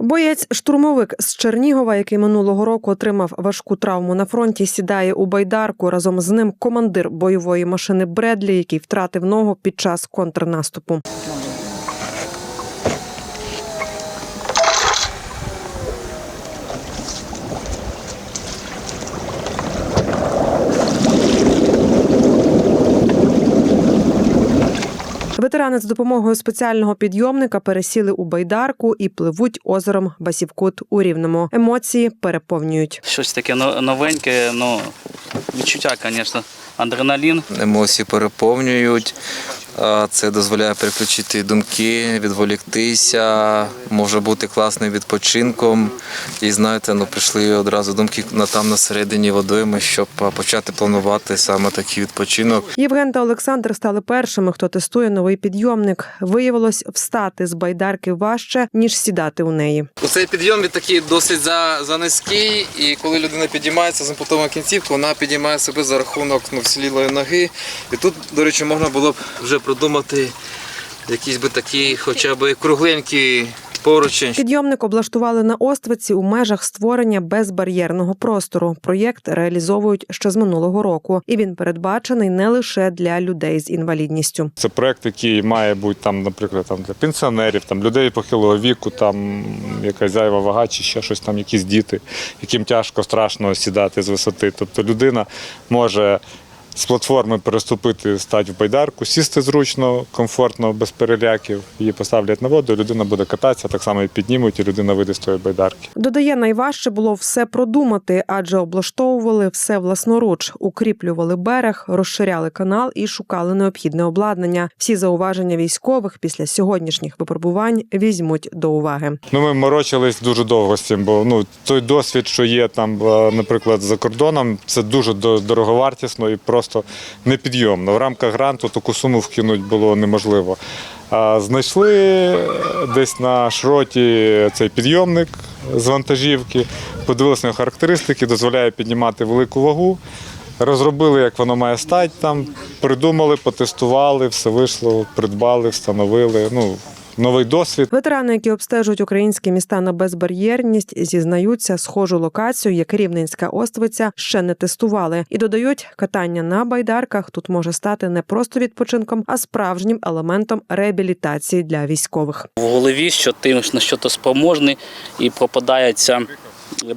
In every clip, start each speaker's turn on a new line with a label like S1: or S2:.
S1: Боєць-штурмовик з Чернігова, який минулого року отримав важку травму на фронті, сідає у байдарку. Разом з ним командир бойової машини Бредлі, який втратив ногу під час контрнаступу. Ветерани з допомогою спеціального підйомника пересіли у байдарку і пливуть озером Басівкут у Рівному. Емоції переповнюють.
S2: Щось таке новеньке, ну відчуття, звісно, адреналін.
S3: емоції переповнюють. А Це дозволяє переключити думки, відволіктися, може бути класним відпочинком. І знаєте, ну прийшли одразу думки на там на середині водойми, щоб почати планувати саме такий відпочинок.
S1: Євген та Олександр стали першими, хто тестує новий підйомник. Виявилось, встати з байдарки важче ніж сідати у неї.
S3: У Цей підйом він такий досить за, за низький, і коли людина підіймається з ампутованою кінцівкою, вона підіймає себе за рахунок ну, вцілілої ноги. І тут, до речі, можна було б вже придумати якийсь би такий, хоча б кругленький поручень.
S1: Підйомник облаштували на Оствиці у межах створення безбар'єрного простору. Проєкт реалізовують ще з минулого року, і він передбачений не лише для людей з інвалідністю.
S4: Це проект, який має бути там, наприклад, там для пенсіонерів, там людей похилого віку, там якась зайва вага чи ще щось, там якісь діти, яким тяжко страшно сідати з висоти. Тобто людина може з платформи переступити, стати в байдарку, сісти зручно, комфортно, без переляків. Її поставлять на воду, людина буде кататися, так само і піднімуть, і людина вийде з тої байдарки.
S1: Додає, найважче було все продумати, адже облаштовували все власноруч, укріплювали берег, розширяли канал і шукали необхідне обладнання. Всі зауваження військових після сьогоднішніх випробувань візьмуть до уваги.
S4: Ну, ми морочились дуже довго з цим, бо ну той досвід, що є там, е, наприклад, за кордоном, це дуже до- дороговартісно і просто непідйомно. В рамках гранту таку суму вкинути було неможливо. Знайшли десь на шроті цей підйомник з вантажівки, подивилися на характеристики, дозволяє піднімати велику вагу. Розробили, як воно має стати там, придумали, потестували, все вийшло, придбали, встановили. Ну, новий досвід.
S1: Ветерани, які обстежують українські міста на безбар'єрність, зізнаються, схожу локацію, як Рівненська Оствиця, ще не тестували, і додають, катання на байдарках тут може стати не просто відпочинком, а справжнім елементом реабілітації для військових.
S2: В голові, що ти на що то спроможний, і пропадає ця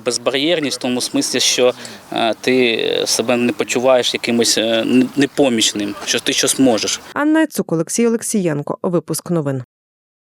S2: безбар'єрність в тому смислі, що е, ти себе не почуваєш якимось е, непомічним, що ти щось можеш.
S1: Анна Цук, Олексій Олексієнко. Випуск новин.